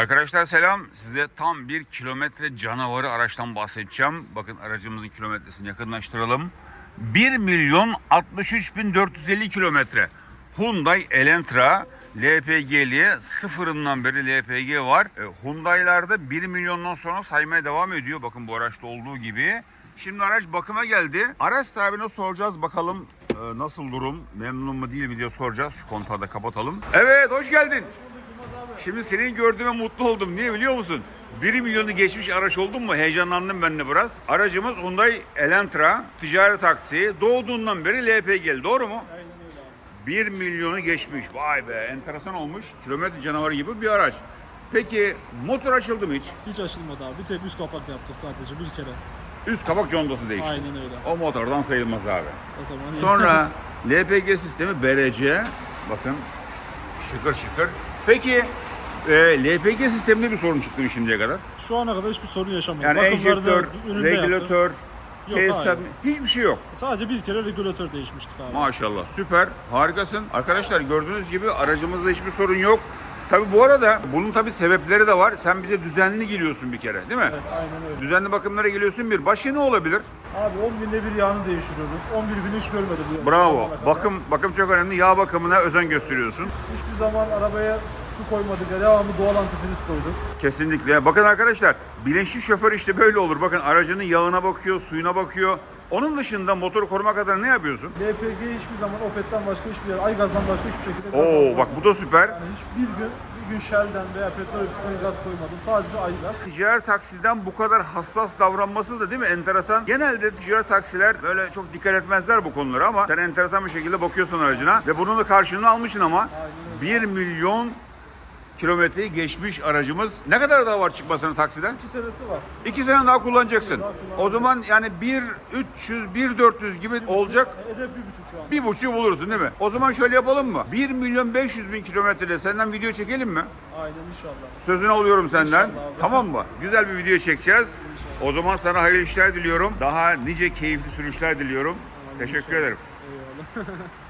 Arkadaşlar selam. Size tam bir kilometre canavarı araçtan bahsedeceğim. Bakın aracımızın kilometresini yakınlaştıralım. 1 milyon 63 bin 450 kilometre. Hyundai Elantra LPG'li sıfırından beri LPG var. E, Hyundai'larda 1 milyondan sonra saymaya devam ediyor. Bakın bu araçta olduğu gibi. Şimdi araç bakıma geldi. Araç sahibine soracağız bakalım e, nasıl durum, memnun mu değil mi diye soracağız. Şu kontağı da kapatalım. Evet hoş geldin. Şimdi senin gördüğüme mutlu oldum. Niye biliyor musun? 1 milyonu geçmiş araç oldun mu? Heyecanlandım ben de biraz. Aracımız Hyundai Elantra, ticari taksi. Doğduğundan beri LPG, doğru mu? Aynen öyle abi. 1 milyonu geçmiş. Vay be enteresan olmuş. Kilometre canavarı gibi bir araç. Peki motor açıldı mı hiç? Hiç açılmadı abi. Bir tek üst kapak yaptı sadece bir kere. Üst kapak condası değişti. Aynen öyle. O motordan sayılmaz abi. O zaman Sonra LPG sistemi BRC. Bakın şıkır şıkır. Peki e, LPG sisteminde bir sorun çıktı mı şimdiye kadar? şu ana kadar hiçbir sorun yaşamadım. Yani Bakımlarını enjektör, önünde yaptım. regülatör, Yok, tesisat, hayır. hiçbir şey yok. Sadece bir kere regülatör değişmiştik abi. Maşallah süper harikasın. Arkadaşlar gördüğünüz gibi aracımızda hiçbir sorun yok. Tabi bu arada bunun tabi sebepleri de var. Sen bize düzenli geliyorsun bir kere değil mi? Evet aynen öyle. Düzenli bakımlara geliyorsun bir. Başka ne olabilir? Abi 10 binde bir yağını değiştiriyoruz. 11 bin hiç görmedim. bu. Bu Bravo. Bakım bakım çok önemli. Yağ bakımına özen gösteriyorsun. Hiçbir zaman arabaya su koymadık. ya, Devamlı doğal antifriz koyduk. Kesinlikle. Bakın arkadaşlar bilinçli şoför işte böyle olur. Bakın aracının yağına bakıyor, suyuna bakıyor. Onun dışında motoru korumak adına ne yapıyorsun? LPG hiçbir zaman Opet'ten başka hiçbir yer, Aygaz'dan başka hiçbir şekilde gaz Oo almadım. bak bu da süper. Yani hiçbir gün, bir gün Shell'den veya petrol ofisinden gaz koymadım. Sadece Aygaz. Ticari taksiden bu kadar hassas davranması da değil mi enteresan. Genelde ticari taksiler böyle çok dikkat etmezler bu konulara ama sen enteresan bir şekilde bakıyorsun aracına ve bunun da karşılığını almışsın ama 1 milyon kilometreyi geçmiş aracımız. Ne kadar daha var çıkmasının taksiden? 2 senesi var. 2 sene daha kullanacaksın. Daha. O zaman yani 1 300 1 400 gibi olacak. Hedef bir buçuk şu an. Bir buçuğu bulursun değil mi? O zaman şöyle yapalım mı? 1 milyon 500 bin kilometrede senden video çekelim mi? Aynen inşallah. Sözünü alıyorum senden. İnşallah. Tamam mı? Güzel bir video çekeceğiz. O zaman sana hayırlı işler diliyorum. Daha nice keyifli sürüşler diliyorum. Teşekkür ederim. Eyvallah.